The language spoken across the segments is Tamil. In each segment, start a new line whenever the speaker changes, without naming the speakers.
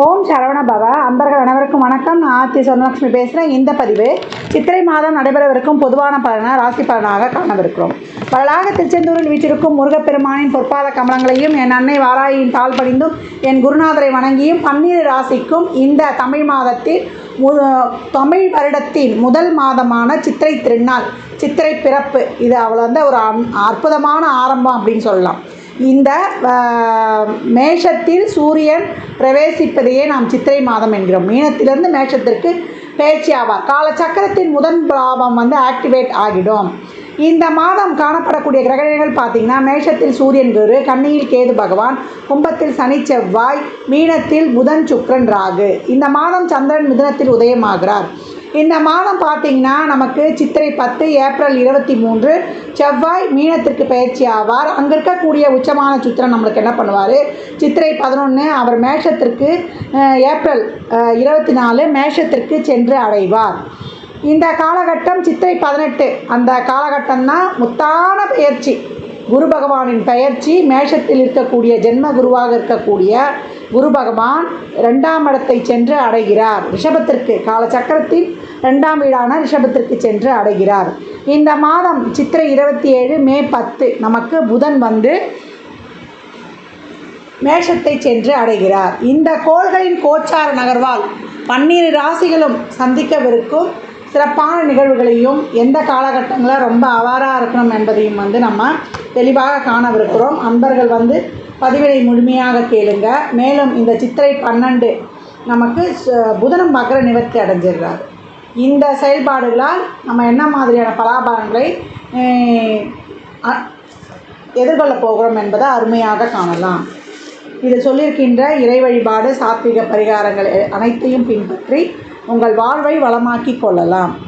ஓம் சரவண பவ. அன்பர்கள் அனைவருக்கும் வணக்கம். நான் ஆர்த்தி சொர்ணலட்சுமி பேசுகிறேன் இந்த பதிவு சித்திரை மாதம் நடைபெறவிருக்கும் பொதுவான பலனாக ராசி பலனாக காணவிருக்கிறோம். பலனாக திருச்செந்தூரில் வீற்றிருக்கும் முருகப்பெருமானின் பொற்பாத கமலங்களையும் என் அன்னை வாராயின் தாழ் படிந்தும் என் குருநாதரை வணங்கியும் பன்னிரு ராசிக்கும் இந்த தமிழ் மாதத்தில் மு தமிழ் வருடத்தின் முதல் மாதமான சித்திரை திருநாள் சித்திரை பிறப்பு. இது அவள் வந்து ஒரு அன்- அற்புதமான ஆரம்பம் அப்படின்னு சொல்லலாம். இந்த மேஷத்தில் சூரியன் பிரவேசிப்பதையே நாம் சித்திரை மாதம் என்கிறோம். மீனத்திலிருந்து மேஷத்திற்கு பேச்சு ஆவார். காலச்சக்கரத்தின் முதன் பாவம் வந்து ஆக்டிவேட் ஆகிடும். இந்த மாதம் காணப்படக்கூடிய கிரகணங்கள் பார்த்தீங்கன்னா மேஷத்தில் சூரியன் குரு கன்னியில் கேது பகவான் கும்பத்தில் சனி செவ்வாய் மீனத்தில் புதன் சுக்கிரன் ராகு. இந்த மாதம் சந்திரன் மிதுனத்தில் உதயமாகிறார். இந்த மாதம் பார்த்தீங்கன்னா நமக்கு சித்திரை பத்து ஏப்ரல் இருபத்தி மூன்று செவ்வாய் மீனத்திற்கு பயிற்சி ஆவார். அங்கே இருக்கக்கூடிய உச்சமான சுத்திரன் நம்மளுக்கு என்ன பண்ணுவார்? சித்திரை பதினொன்று அவர் மேஷத்திற்கு ஏப்ரல் இருபத்தி நாலு மேஷத்திற்கு சென்று அடைவார். இந்த காலகட்டம் சித்திரை பதினெட்டு. அந்த காலகட்டம் தான் முத்தான பயிற்சி. குரு பகவானின் பயிற்சி மேஷத்தில் இருக்கக்கூடிய ஜென்ம குருவாக இருக்கக்கூடிய குரு பகவான் ரெண்டாம் இடத்தை சென்று அடைகிறார். ரிஷபத்திற்கு காலச்சக்கரத்தின் ரெண்டாம் வீடான ரிஷபத்திற்கு சென்று அடைகிறார். இந்த மாதம் சித்திரை இருபத்தி ஏழு மே பத்து நமக்கு புதன் வந்து மேஷத்தை சென்று அடைகிறார். இந்த கோள்களின் கோச்சார நகர்வால் பன்னிரு ராசிகளும் சந்திக்கவிருக்கும் சிறப்பான நிகழ்வுகளையும் எந்த காலகட்டங்களில் ரொம்ப அவாராக இருக்கணும் என்பதையும் வந்து நம்ம தெளிவாக காணவிருக்கிறோம். அன்பர்கள் வந்து பதிவினை முழுமையாக கேளுங்க. மேலும் இந்த சித்திரை பன்னெண்டு நமக்கு ச- புதனம் மகர நிவர்த்தி அடைஞ்சிடுறாரு. இந்த செயல்பாடுகளால் நம்ம என்ன மாதிரியான பலாபலன்களை அ- எதிர்கொள்ள போகிறோம் என்பதை அருமையாக காணலாம். இது சொல்லியிருக்கின்ற இறை வழிபாடு சாத்விக பரிகாரங்கள் அனைத்தையும் பின்பற்றி உங்கள் வாழ்வை வளமாக்கி கொள்ளலாம்.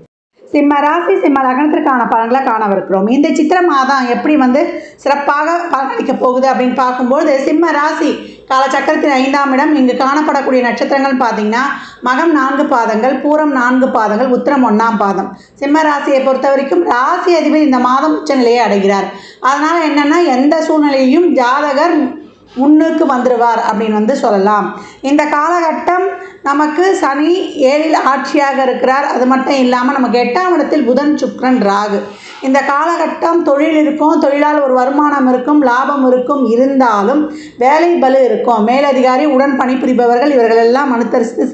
சிம்ம ராசி சிம்ம லக்னத்திற்கான பலன்களை காணவிருக்கிறோம். இந்த சித்திர மாதம் எப்படி வந்து சிறப்பாக பலனளிக்க போகுது அப்படின்னு பார்க்கும்போது சிம்ம ராசி காலச்சக்கரத்தின் ஐந்தாம் இடம் இங்கு காணப்படக்கூடிய நட்சத்திரங்கள் பார்த்தீங்கன்னா மகம் நான்கு பாதங்கள் பூரம் நான்கு பாதங்கள் உத்திரம் ஒன்றாம் பாதம். சிம்ம ராசியை பொறுத்த வரைக்கும் ராசி அதிபதி இந்த மாதம் உச்சநிலையை அடைகிறார். அதனால் என்னென்னா எந்த சூழ்நிலையும் ஜாதகர் முன்னுக்கு வந்துடுவார் அப்படின்னு வந்து சொல்லலாம். இந்த காலகட்டம் நமக்கு சனி ஏழில் ஆட்சியாக இருக்கிறார். அது மட்டும் இல்லாமல் நமக்கு எட்டாம் இடத்தில் புதன் சுக்ரன் ராகு. இந்த காலகட்டம் தொழில் இருக்கும் தொழிலால் ஒரு வருமானம் இருக்கும் லாபம் இருக்கும் இருந்தாலும் வேலை பலு இருக்கும். மேலதிகாரி உடன் பணிபுரிபவர்கள் இவர்கள் எல்லாம்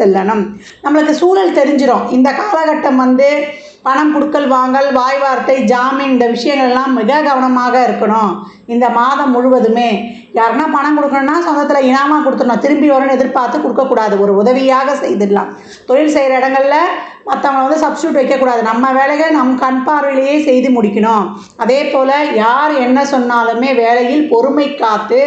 செல்லணும். நம்மளுக்கு சூழல் தெரிஞ்சிடும் இந்த காலகட்டம் வந்து பணம் கொடுக்கல் வாங்கல் வாய் வார்த்தை ஜாமீன் இந்த விஷயங்கள் எல்லாம் மிக கவனமாக இருக்கணும். இந்த மாதம் முழுவதுமே. யாருன்னா பணம் கொடுக்கணும்னா சொந்தத்தில் இனாமாக கொடுத்துடணும். திரும்பி வரணும்னு எதிர்பார்த்து கொடுக்கக்கூடாது. ஒரு உதவியாக செய்திடலாம். தொழில் செய்கிற இடங்களில் மற்றவங்க வந்து சப்ஸ்டியூட் வைக்கக்கூடாது. நம்ம வேலையை நம் கண் பார்வையிலேயே செய்து முடிக்கணும். அதே போல் யார் என்ன சொன்னாலுமே வேலையில் பொறுமை காத்து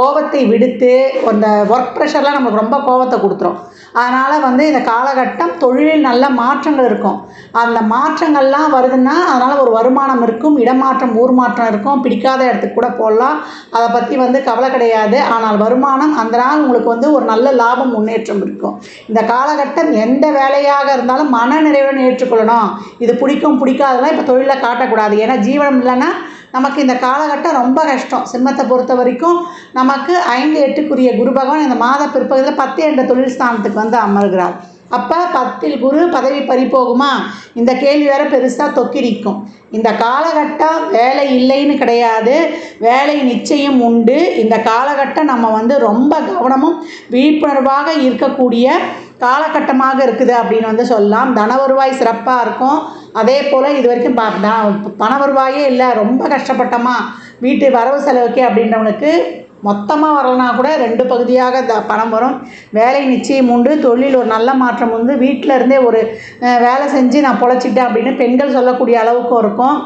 கோபத்தை விடுத்து அந்த ஒர்க் ப்ரெஷர்லாம் நமக்கு ரொம்ப கோபத்தை கொடுத்துரும். அதனால் வந்து இந்த காலகட்டம் தொழிலில் நல்ல மாற்றங்கள் இருக்கும். அந்த மாற்றங்கள்லாம் வருதுன்னா அதனால் ஒரு வருமானம் இருக்கும் இடமாற்றம் ஊர் மாற்றம் இருக்கும் பிடிக்காத இடத்துக்கு கூட போடலாம் அதை பற்றி வந்து கவலை கிடையாது. ஆனால் வருமானம் அந்த நாள் உங்களுக்கு வந்து ஒரு நல்ல லாபம் முன்னேற்றம் இருக்கும். இந்த காலகட்டம் எந்த வேலையாக இருந்தாலும் மன நிறைவுடன் ஏற்றுக்கொள்ளணும். இது பிடிக்கும் பிடிக்காதெல்லாம் இப்போ தொழிலில் காட்டக்கூடாது. ஏன்னா ஜீவனம் இல்லைன்னா நமக்கு இந்த காலகட்டம் ரொம்ப கஷ்டம். சிம்மத்தை பொறுத்த வரைக்கும் நமக்கு ஐந்து எட்டுக்குரிய குரு பகவான் இந்த மாத பிற்பகுதியில் பத்து என்ற தொழில் ஸ்தானத்துக்கு வந்து அமர்கிறார். அப்போ பத்தில் குரு பதவி பறிபோகுமா? இந்த கேள்வி வேற பெருசாக தொக்கி நிற்கும். இந்த காலகட்டம் வேலை இல்லைன்னு கிடையாது. வேலை நிச்சயம் உண்டு. இந்த காலகட்டம் நம்ம வந்து ரொம்ப கவனமும் விழிப்புணர்வாக இருக்கக்கூடிய காலகட்டமாக இருக்குது அப்படின்னு வந்து சொல்லலாம். தன வருவாய் சிறப்பாக இருக்கும். அதே போல் இது வரைக்கும் பண வருவாயே இல்லை. ரொம்ப கஷ்டப்பட்டோமா? வீட்டு வரவு செலவுக்கே அப்படின்றவனுக்கு மொத்தமாக வரலனா கூட ரெண்டு பகுதியாக த பணம் வரும். வேலை நிச்சயம் உண்டு. தொழில் ஒரு நல்ல மாற்றம் வந்து வீட்டில் இருந்தே ஒரு வேலை செஞ்சு நான் பொழைச்சிட்டேன் அப்படின்னு பெண்கள் சொல்லக்கூடிய அளவுக்கு இருக்கும்.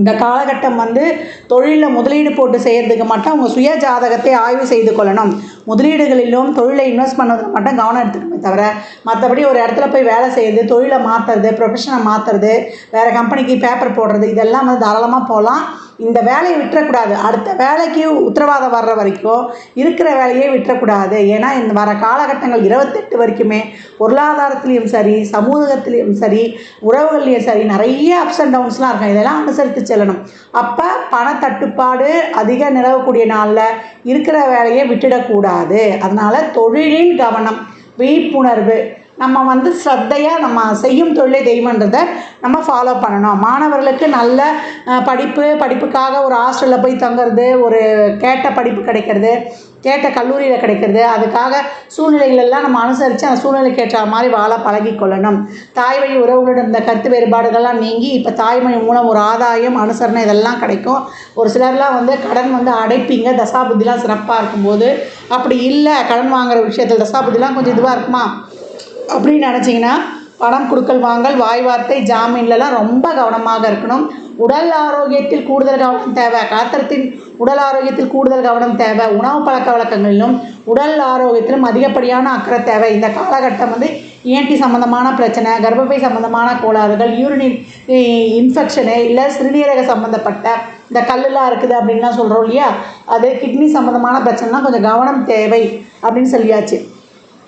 இந்த காலகட்டம் வந்து தொழிலில் முதலீடு போட்டு செய்கிறதுக்கு மட்டும் உங்கள் சுய ஜாதகத்தை ஆய்வு செய்து கொள்ளணும். முதலீடுகளிலும் தொழிலை இன்வெஸ்ட் பண்ணுறதுக்கு மட்டும் கவனம் எடுத்துக்கணுமே தவிர மற்றபடி ஒரு இடத்துல போய் வேலை செய்யுது தொழிலை மாற்றுறது ப்ரொஃபஷனை மாற்றுறது வேறு கம்பெனிக்கு பேப்பர் போடுறது இதெல்லாம் வந்து தாராளமாக போகலாம். இந்த வேலையை விட்டுறக்கூடாது. அடுத்த வேலைக்கு உத்தரவாதம் வர்ற வரைக்கும் இருக்கிற வேலையே விட்டுறக்கூடாது. ஏன்னா இந்த வர காலகட்டங்கள் இருபத்தெட்டு வரைக்குமே பொருளாதாரத்துலேயும் சரி சமூகத்துலேயும் சரி உறவுகள்லேயும் சரி நிறைய அப்ஸ் அண்ட் டவுன்ஸ்லாம் இருக்கும். இதெல்லாம் அனுசரித்து செல்லணும். அப்போ பணத்தட்டுப்பாடு அதிக நிலவக்கூடிய நாளில் இருக்கிற வேலையை விட்டுடக்கூடாது. அதனால் தொழிலின் கவனம் விழிப்புணர்வு நம்ம வந்து ஸ்ரத்தையாக நம்ம செய்யும் தொழிலை தெய்வன்றதை நம்ம ஃபாலோ பண்ணணும். மாணவர்களுக்கு நல்ல படிப்பு படிப்புக்காக ஒரு ஹாஸ்டலில் போய் தங்குறது ஒரு கேட்ட படிப்பு கிடைக்கிறது கேட்ட கல்லூரியில் கிடைக்கிறது அதுக்காக சூழ்நிலைகளெல்லாம் நம்ம அனுசரித்து அந்த சூழ்நிலைக்கு ஏற்ற மாதிரி வாழ பழகிக்கொள்ளணும் தாய் வழி உறவுகளுடன் இருந்த கருத்து வேறுபாடுகள்லாம் நீங்கி இப்போ தாய்மொழி மூலம் ஒரு ஆதாயம் அனுசரணை இதெல்லாம் கிடைக்கும். ஒரு சிலர்லாம் வந்து கடன் வந்து அடைப்பீங்க தசாபுத்திலாம் சிறப்பாக இருக்கும்போது. அப்படி இல்லை கடன் வாங்குற விஷயத்தில் தசாபுத்திலாம் கொஞ்சம் இதுவாக இருக்குமா? அப்படின்னு நினச்சிங்கன்னா பணம் கொடுக்கல் வாங்கல் வாய் வார்த்தை ஜாமீன்லலாம் ரொம்ப கவனமாக இருக்கணும். உடல் ஆரோக்கியத்தில் கூடுதல் கவனம் தேவை. காத்திரத்தின் உடல் ஆரோக்கியத்தில் கூடுதல் கவனம் தேவை. உணவு பழக்க வழக்கங்களிலும் உடல் ஆரோக்கியத்திலும் அதிகப்படியான அக்கறை தேவை. இந்த காலகட்டம் வந்து இஎன்டி சம்மந்தமான பிரச்சனை கர்ப்பப்பை சம்மந்தமான கோளாறுகள் யூரினின் இன்ஃபெக்ஷனு இல்லை சிறுநீரக சம்மந்தப்பட்ட இந்த கல்லுலாம் இருக்குது அப்படின்லாம் சொல்கிறோம் இல்லையா? அது கிட்னி சம்மந்தமான பிரச்சனைலாம் கொஞ்சம் கவனம் தேவை அப்படின்னு சொல்லியாச்சு.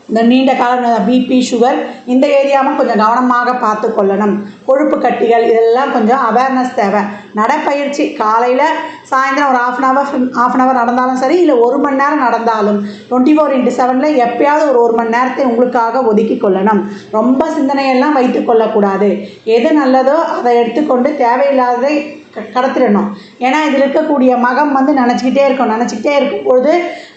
இந்த நீண்ட கால பிபி சுகர் இந்த ஏரியாவும் கொஞ்சம் கவனமாக பார்த்து கொள்ளணும். கொழுப்பு கட்டிகள் இதெல்லாம் கொஞ்சம் அவேர்னஸ் தேவை. நடைப்பயிற்சி காலையில் சாயந்தரம் ஒரு half an hour half an hour நடந்தாலும் சரி இல்லை ஒரு மணி நேரம் நடந்தாலும் டுவெண்ட்டி ஃபோர் இன்ட்டு செவனில் எப்பயாவது ஒரு ஒரு மணி நேரத்தை உங்களுக்காக ஒதுக்கி கொள்ளணும். ரொம்ப சிந்தனையெல்லாம் வைத்து கொள்ளக்கூடாது. எது நல்லதோ அதை எடுத்துக்கொண்டு தேவையில்லாததை கடத்திடணும். ஏன்னா இதில் இருக்கக்கூடிய மகம் வந்து நினச்சிக்கிட்டே இருக்கும். நினச்சிக்கிட்டே இருக்கும்பொழுது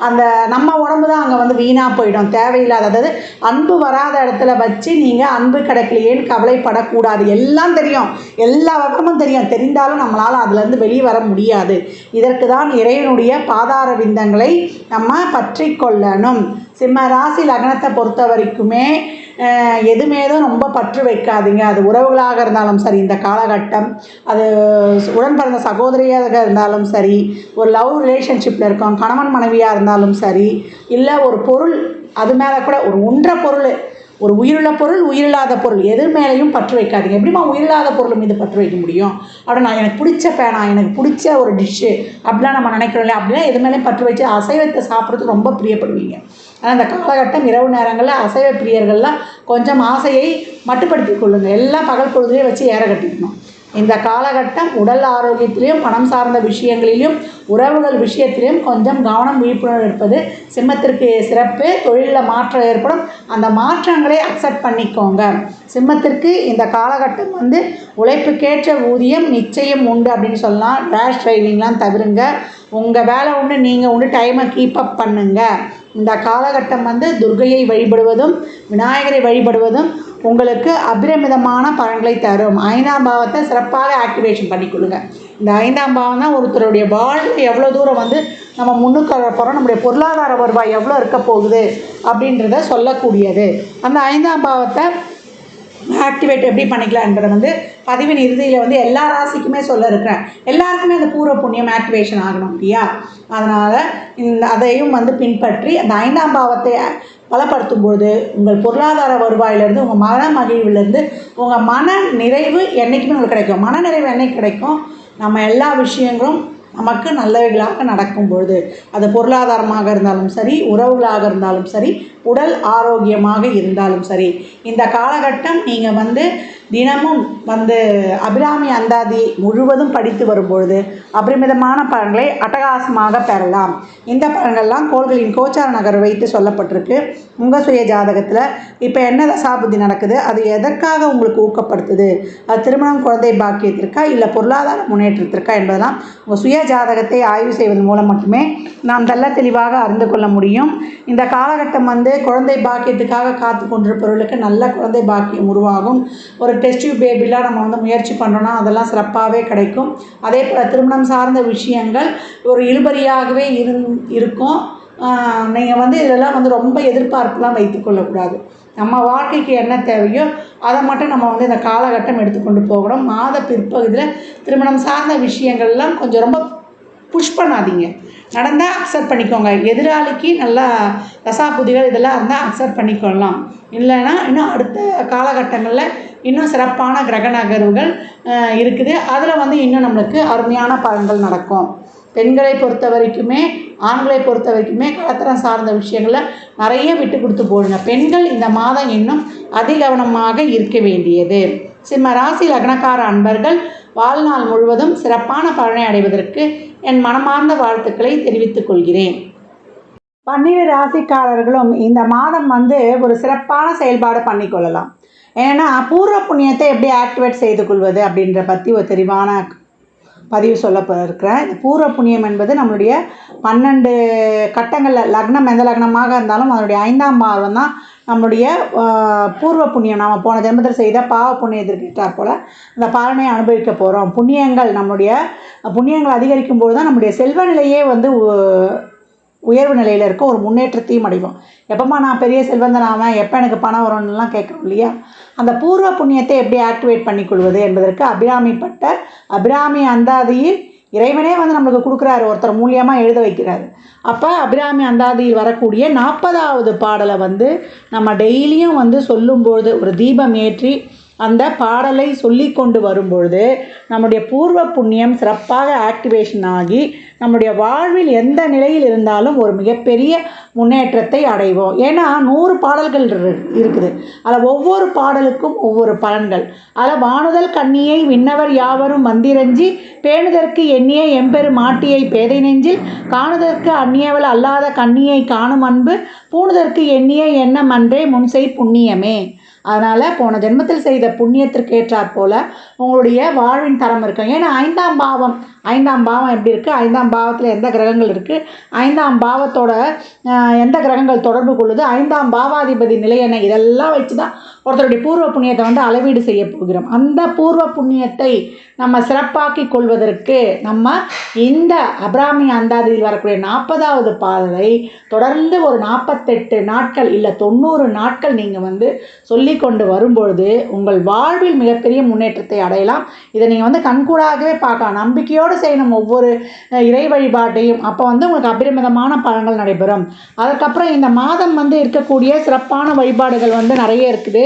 அந்த நம்ம உடம்பு தான் அங்கே வந்து வீணாக போயிடும். தேவையில்லாத அதாவது அன்பு வராத இடத்துல வச்சு நீங்கள் அன்பு கிடைக்கலையேன்னு கவலைப்படக்கூடாது. எல்லாம் தெரியும். எல்லா விவரமும் தெரியும். தெரிந்தாலும் நம்மளால் அதுலேருந்து வெளியே வர முடியாது. இதற்கு தான் இறைவனுடைய பாதார விந்தங்களை நம்ம பற்றி கொள்ளணும். சிம்ம ராசி லக்னத்தை பொறுத்த வரைக்குமே எதுமேதும் ரொம்ப பற்று வைக்காதீங்க. அது உறவுகளாக இருந்தாலும் சரி இந்த காலகட்டம் அது உடன் பிறந்த சகோதரியாக இருந்தாலும் சரி ஒரு லவ் ரிலேஷன்ஷிப்பில் இருக்கோம் கணவன் மனைவியாக இருந்தாலும் சரி இல்லை ஒரு பொருள் அது மேலே கூட ஒரு உன்ற பொருள் ஒரு உயிருள்ள பொருள் உயிரில்லாத பொருள் எது மேலேயும் பற்று வைக்காதீங்க. எப்படிம்மா உயிரில்லாத பொருள் மீது பற்று வைக்க முடியும்? அப்படி நான் எனக்கு பிடிச்ச பேனா எனக்கு பிடிச்ச ஒரு டிஷ்ஷு அப்படிலாம் நம்ம நினைக்கிறோம் இல்லையா? அப்படிலாம் எது மேலேயும் பற்று வச்சு அசைவத்தை சாப்பிட்றதுக்கு ரொம்ப பிரியப்படுவீங்க. ஆனால் அந்த காலகட்டம் இரவு நேரங்களில் அசைவ பிரியர்கள்லாம் கொஞ்சம் ஆசையை மட்டுப்படுத்திக் கொள்ளுங்கள் எல்லாம் பகல் பொழுதுலேயே வச்சு ஏற கட்டிக்கணும். இந்த காலகட்டம் உடல் ஆரோக்கியத்திலையும் பணம் சார்ந்த விஷயங்களிலும் உறவுகள் விஷயத்திலையும் கொஞ்சம் கவனம் விழிப்புணர்வு இருப்பது சிம்மத்திற்கு சிறப்பு. தொழிலில் மாற்றம் ஏற்படும். அந்த மாற்றங்களை அக்செப்ட் பண்ணிக்கோங்க. சிம்மத்திற்கு இந்த காலகட்டம் வந்து உழைப்புக்கேற்ற ஊதியம் நிச்சயம் உண்டு அப்படின்னு சொல்லலாம். ரேஷ் ட்ரைவிங்லாம் தவிருங்க. உங்கள் வேலை உண்டு நீங்கள் உண்டு டைமை கீப் அப் இந்த காலகட்டம் வந்து துர்கையை வழிபடுவதும் விநாயகரை வழிபடுவதும் உங்களுக்கு அபிரமிதமான பலன்களை தரும். ஐந்தாம் பாவத்தை சிறப்பாக ஆக்டிவேஷன் பண்ணிக்கொள்ளுங்க இந்த ஐந்தாம் பாவம் தான் ஒருத்தருடைய வாழ்க்கை எவ்வளோ தூரம் வந்து நம்ம முன்னுக்கு வர போகிறோம் நம்முடைய பொருளாதார வருவாய் எவ்வளோ இருக்க போகுது அப்படின்றத சொல்லக்கூடியது. அந்த ஐந்தாம் பாவத்தை ஆக்டிவேட் எப்படி பண்ணிக்கலான்றதை வந்து பதிவின் இறுதியில் வந்து எல்லா ராசிக்குமே சொல்ல இருக்கிறேன். எல்லாருக்குமே அந்த பூர்வ புண்ணியம் ஆக்டிவேஷன் ஆகணும் இல்லையா? அதனால் இந்த அதையும் வந்து பின்பற்றி அந்த ஐந்தாம் பாவத்தை பலப்படுத்தும் பொழுது உங்கள் பொருளாதார வருவாயிலிருந்து உங்கள் மன மகிழ்விலேருந்து உங்கள் மன நிறைவு என்றைக்குமே உங்களுக்கு கிடைக்கும். மன நிறைவு என்னைக்கு கிடைக்கும்? நம்ம எல்லா விஷயங்களும் நமக்கு நல்லவைகளாக நடக்கும் பொழுது அது பொருளாதாரமாக இருந்தாலும் சரி உறவுகளாக இருந்தாலும் சரி உடல் ஆரோக்கியமாக இருந்தாலும் சரி இந்த காலகட்டம் நீங்கள் வந்து தினமும் வந்து அபிராமி அந்தாதி முழுவதும் படித்து வரும்பொழுது அபரிமிதமான பலன்களை அட்டகாசமாக பெறலாம். இந்த பலன்கள்லாம் கோள்களின் கோச்சார நகர் வைத்து சொல்லப்பட்டிருக்கு. உங்கள் சுய ஜாதகத்தில் இப்போ என்ன தசாபுத்தி நடக்குது? அது எதற்காக உங்களுக்கு ஊக்கப்படுத்துது? அது திருமணம் குழந்தை பாக்கியத்திற்கா இல்லை பொருளாதார முன்னேற்றத்திற்கா என்பதெல்லாம் உங்கள் சுய ஜாதகத்தை ஆய்வு செய்வதன் மூலம் மட்டுமே நாம் தெள்ள தெளிவாக அறிந்து கொள்ள முடியும். இந்த காலகட்டம் வந்து குழந்தை பாக்கியத்துக்காக காத்து கொண்டிருப்பவர்களுக்கு நல்ல குழந்தை பாக்கியம் உருவாகும். ஒரு டெஸ்ட் டியூப் பேபிலாம் நம்ம வந்து முயற்சி பண்ணுறோன்னா அதெல்லாம் சிறப்பாகவே கிடைக்கும். அதே போல் திருமணம் சார்ந்த விஷயங்கள் ஒரு இழுபறியாகவே இருந் இருக்கும். நீங்கள் வந்து இதெல்லாம் வந்து ரொம்ப எதிர்பார்ப்புலாம் வைத்துக்கொள்ளக்கூடாது நம்ம வாழ்க்கைக்கு என்ன தேவையோ அதை மட்டும் நம்ம வந்து இந்த காலகட்டம் எடுத்துக்கொண்டு போகணும். மாத பிற்பகுதியில் திருமணம் சார்ந்த விஷயங்கள்லாம் கொஞ்சம் ரொம்ப புஷ் பண்ணாதீங்க. நடந்தால் அக்செப்ட் பண்ணிக்கோங்க. எதிராளிக்கு நல்லா ரசாபுதிகள் இதெல்லாம் இருந்தால் அக்செப்ட் பண்ணிக்கொள்ளலாம் இல்லைன்னா இன்னும் அடுத்த காலகட்டங்களில் இன்னும் சிறப்பான கிரக நகர்வுகள் இருக்குது. அதில் வந்து இன்னும் நம்மளுக்கு அருமையான பலன்கள் நடக்கும். பெண்களை பொறுத்த வரைக்குமே ஆண்களை பொறுத்த வரைக்குமே கலத்தரம் சார்ந்த விஷயங்களில் நிறைய விட்டு கொடுத்து போடுங்க. பெண்கள் இந்த மாதம் இன்னும் அதிகவனமாக இருக்க வேண்டியது. சிம்ம ராசி லக்னக்கார அன்பர்கள் வாழ்நாள் முழுவதும் சிறப்பான பலனை அடைவதற்கு என் மனமார்ந்த வாழ்த்துக்களை தெரிவித்துக் கொள்கிறேன். பன்னிரு ராசிக்காரர்களும் இந்த மாதம் வந்து ஒரு சிறப்பான செயல்பாடு பண்ணிக்கொள்ளலாம் ஏன்னா பூர்வ புண்ணியத்தை எப்படி ஆக்டிவேட் செய்து கொள்வது அப்படின்ற பற்றி ஒரு தெளிவான பதிவு சொல்ல இருக்கிறேன் இந்த பூர்வ புண்ணியம் என்பது நம்மளுடைய பன்னெண்டு கட்டங்களில் லக்னம் எந்த லக்னமாக இருந்தாலும் அதனுடைய ஐந்தாம் பாவம் தான் நம்மளுடைய பூர்வ புண்ணியம். நம்ம போன ஜென்மத்தில் செய்த பாவ புண்ணியத்திற்கு போல் அந்த பாலனை அனுபவிக்க போகிறோம் புண்ணியங்கள் நம்மளுடைய புண்ணியங்கள் அதிகரிக்கும் போது தான் நம்முடைய செல்வ நிலையே வந்து உயர்வு நிலையில் இருக்க ஒரு முன்னேற்றத்தையும் அடைவோம். எப்போம்மா நான் பெரிய செல்வந்தன் ஆவேன் எப்போ எனக்கு பணம் வரும்னுலாம் கேட்குறோம் இல்லையா? அந்த பூர்வ புண்ணியத்தை எப்படி ஆக்டிவேட் பண்ணிக்கொள்வது என்பதற்கு அபிராமிப்பட்ட அபிராமி அந்தாதியில் இறைவனே வந்து நம்மளுக்கு கொடுக்குறாரு. ஒருத்தர் மூலியமாக எழுத வைக்கிறாரு. அப்போ அபிராமி அந்தாதியில் வரக்கூடிய நாற்பதாவது பாடலை வந்து நம்ம டெய்லியும் வந்து சொல்லும்போது ஒரு தீபம் ஏற்றி அந்த பாடலை சொல்லி கொண்டு வரும்பொழுது நம்முடைய பூர்வ புண்ணியம் சிறப்பாக ஆக்டிவேஷன் ஆகி நம்முடைய வாழ்வில் எந்த நிலையில் இருந்தாலும் ஒரு மிகப்பெரிய முன்னேற்றத்தை அடைவோம். ஏன்னா நூறு பாடல்கள் இரு- இருக்குது. அதில் ஒவ்வொரு பாடலுக்கும் ஒவ்வொரு பலன்கள். அதில் வானுதல் கண்ணியை விண்ணவர் யாவரும் வந்திரஞ்சி பேணுதற்கு எண்ணிய எம்பெரு மாட்டியை பேதை நெஞ்சில் காணுதற்கு அந்நியவள் அல்லாத கண்ணியை காணும் அன்பு பூணுதற்கு எண்ணிய எண்ணம் அன்றே முன்செய் புண்ணியமே. அதனால் போன ஜென்மத்தில் செய்த புண்ணியத்திற்கு ஏற்றாற் போல் உங்களுடைய வாழ்வின் தரம் இருக்கும். ஏன்னா ஐந்தாம் பாவம் ஐந்தாம் பாவம் எப்படி இருக்குது ஐந்தாம் பாவத்தில் எந்த கிரகங்கள் இருக்குது ஐந்தாம் பாவத்தோட எந்த கிரகங்கள் தொடர்பு கொள்ளுது? ஐந்தாம் பாவாதிபதி நிலை என்ன? இதெல்லாம் வச்சு தான் ஒருத்தருடைய பூர்வ புண்ணியத்தை வந்து அளவீடு செய்ய போகிறோம். அந்த பூர்வ புண்ணியத்தை நம்ம சிறப்பாக்கி கொள்வதற்கு நம்ம இந்த அபிராமி அந்தாதியில் வரக்கூடிய நாற்பதாவது பாதலை தொடர்ந்து ஒரு நாற்பத்தெட்டு நாட்கள் இல்லை தொண்ணூறு நாட்கள் நீங்கள் வந்து சொல்லி கொண்டு வரும்பொழுது உங்கள் வாழ்வில் மிகப்பெரிய முன்னேற்றத்தை அடையலாம். இதை நீங்கள் வந்து கண்கூடாகவே பார்க்கலாம். நம்பிக்கையோடு செய்யணும் ஒவ்வொரு இறை வழிபாட்டையும். அப்போ வந்து உங்களுக்கு அபரிமிதமான பலன்கள் நடைபெறும். அதுக்கப்புறம் இந்த மாதம் வந்து இருக்கக்கூடிய சிறப்பான வழிபாடுகள் வந்து நிறைய இருக்குது.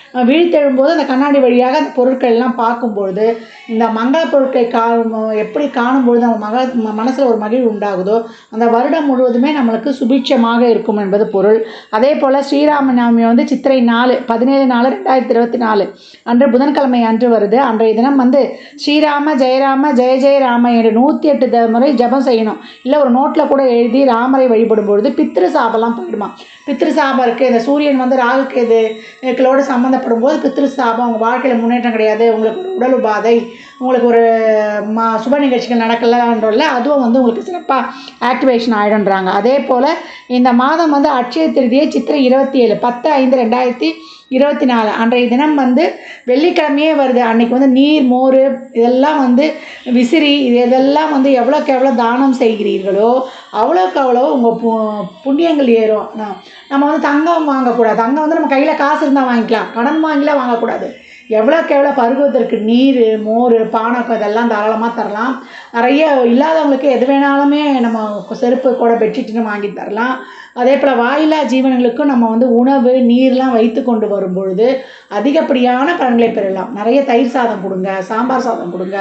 விழித்தெழும்போது அந்த கண்ணாடி வழியாக அந்த பொருட்கள் எல்லாம் பார்க்கும்பொழுது இந்த மங்கள பொருட்களை கா எப்படி காணும்பொழுது நம்ம மக ம- ஒரு மகிழ்வு உண்டாகுதோ அந்த வருடம் முழுவதுமே நம்மளுக்கு சுபிட்சமாக இருக்கும் என்பது பொருள். அதே போல் ஸ்ரீராம நவமி வந்து சித்திரை நாலு பதினேழு நாலு ரெண்டாயிரத்தி இருபத்தி நாலு. அன்று புதன்கிழமை அன்று வருது. அன்றைய தினம் வந்து ஸ்ரீராம ஜெயராம ஜெய ஜெய ராம என்று நூற்றி எட்டு த- முறை ஜெபம் செய்யணும். இல்லை ஒரு நோட்டில் கூட எழுதி ராமரை வழிபடும் பொழுது பித்திரு சாபெல்லாம் போயிடுமா. பித்திருசாபம் இருக்குது இந்த சூரியன் வந்து ராகு கேது களோடு சம்மந்தப்படும் போது பித்திருசாபம் உங்கள் வாழ்க்கையில் முன்னேற்றம் கிடையாது. உங்களுக்கு ஒரு உடல் உபாதை உங்களுக்கு ஒரு மா சுப நிகழ்ச்சிகள் நடக்கலன்றல அதுவும் வந்து உங்களுக்கு சிறப்பாக ஆக்டிவேஷன் ஆகிடுன்றாங்க அதே போல் இந்த மாதம் வந்து அட்சய திருதியை சித்திரை இருபத்தி ஏழு பத்து ஐந்து ரெண்டாயிரத்தி இருபத்தி நாலு. அன்றைய தினம் வந்து வெள்ளிக்கிழமையே வருது. அன்னைக்கு வந்து நீர் மோர் இதெல்லாம் வந்து விசிறி இது இதெல்லாம் வந்து எவ்வளோக்கு எவ்வளோ தானம் செய்கிறீர்களோ அவ்வளோக்கு அவ்வளோ உங்கள் பு புண்ணியங்கள் ஏறும். நம்ம வந்து தங்கம் வாங்கக்கூடாது. தங்கம் வந்து நம்ம கையில் காசு இருந்தால் வாங்கிக்கலாம். கடன் வாங்கிலாம் வாங்கக்கூடாது. எவ்வளோக்கு எவ்வளோ பருவத்திற்கு நீர் மோர் பானக்கம் இதெல்லாம் தாராளமாக தரலாம். நிறைய இல்லாதவங்களுக்கு எது வேணாலுமே நம்ம செருப்பு கூட பெட்ஷீட்னு வாங்கி தரலாம். அதே போல் வாயில்லா ஜீவனங்களுக்கும் நம்ம வந்து உணவு நீர்லாம் வைத்து கொண்டு வரும்பொழுது அதிகப்படியான பலன்களை பெறலாம். நிறைய தயிர் சாதம் கொடுங்க சாம்பார் சாதம் கொடுங்க.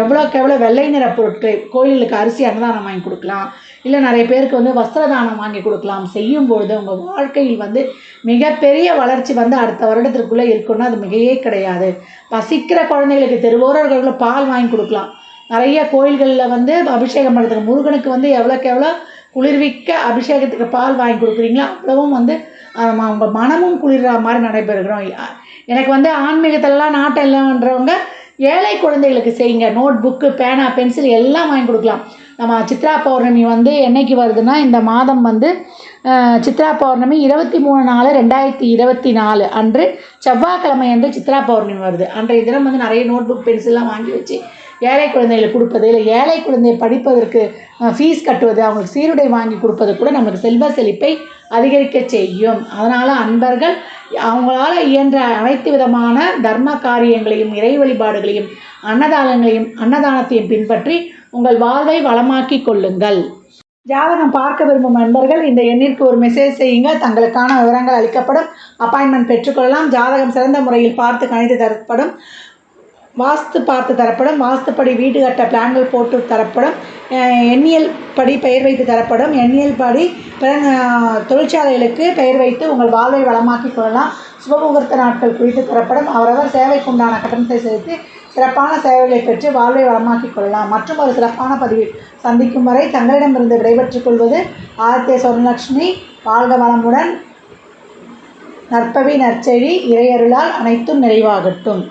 எவ்வளோக்கு எவ்வளோ வெள்ளை நிற பொருட்கள் கோயிலுக்கு அரிசி அன்னதானம் வாங்கி கொடுக்கலாம். இல்லை நிறைய பேருக்கு வந்து வஸ்திர தானம் வாங்கி கொடுக்கலாம். செய்யும் பொழுது உங்கள் வாழ்க்கையில் வந்து மிகப்பெரிய வளர்ச்சி வந்து அடுத்த வருடத்திற்குள்ளே இருக்குன்னா அது மிகையே கிடையாது. பசிக்கிற குழந்தைகளுக்கு தெருவோரர்களுக்கு பால் வாங்கி கொடுக்கலாம். நிறைய கோயில்களில் வந்து அபிஷேகம் பண்ணுறதுக்கு முருகனுக்கு வந்து எவ்வளோக்கு எவ்வளோ குளிர்விக்க அபிஷேகத்துக்கு பால் வாங்கி கொடுக்குறீங்களோ? அவ்வளவும் வந்து அவங்க மனமும் குளிர்ற மாதிரி நடைபெறுகிறோம். எனக்கு வந்து ஆன்மீகத்திலலாம் நாட்டம் இல்லைன்றவங்க ஏழை குழந்தைகளுக்கு செய்யுங்க. நோட் புக்கு பேனா பென்சில் எல்லாம் வாங்கி கொடுக்கலாம். நம்ம சித்ரா பௌர்ணமி வந்து என்னைக்கு வருதுன்னா இந்த மாதம் வந்து சித்ரா பௌர்ணமி இருபத்தி மூணு நாலு ரெண்டாயிரத்தி இருபத்தி நாலு அன்று செவ்வாய்க்கிழமை அன்று சித்ரா பௌர்ணமி வருது. அன்றைய தினம் வந்து நிறைய நோட் புக் பென்சில்லாம் வாங்கி வச்சு ஏழை குழந்தைகளை கொடுப்பது இல்லை ஏழை குழந்தையை படிப்பதற்கு ஃபீஸ் கட்டுவது அவங்களுக்கு சீருடை வாங்கி கொடுப்பது கூட நமக்கு செல்வ செழிப்பை அதிகரிக்க செய்யும். அதனால் அன்பர்கள் அவங்களால் இயன்ற அனைத்து விதமான தர்ம காரியங்களையும் இறை வழிபாடுகளையும் அன்னதானங்களையும் அன்னதானத்தையும் பின்பற்றி உங்கள் வாழ்வை வளமாக்கி கொள்ளுங்கள். ஜாதகம் பார்க்க விரும்பும் நண்பர்கள் இந்த எண்ணிற்கு ஒரு மெசேஜ் செய்யுங்க. தங்களுக்கான விவரங்கள் அளிக்கப்படும். அப்பாயின்மெண்ட் பெற்றுக்கொள்ளலாம். ஜாதகம் சிறந்த முறையில் பார்த்து கணித்து தரப்படும். வாஸ்து பார்த்து தரப்படும். வாஸ்துப்படி வீடு கட்ட பிளான்கள் போட்டு தரப்படும். எண்ணியல் படி பெயர் வைத்து தரப்படும். எண்ணியல் படி பிற தொழிற்சாலைகளுக்கு பெயர் வைத்து உங்கள் வாழ்வை வளமாக்கிக் கொள்ளலாம். சுபமுகூர்த்த நாட்கள் குறித்து தரப்படும். அவரவர் சேவைக்குண்டான கட்டணத்தை செலுத்தி சிறப்பான சேவைகளை பெற்று வாழ்வை வளமாக்கிக் கொள்ளலாம். மற்றும் ஒரு சிறப்பான பதிவில் சந்திக்கும் வரை தங்களிடமிருந்து விடைபெற்றுக் கொள்வது ஆதித்ய சொர்ணலட்சுமி வாழ்க வளமுடன். நற்பவி நற்செழி இறையருளால் அனைத்தும் நிறைவாகட்டும்.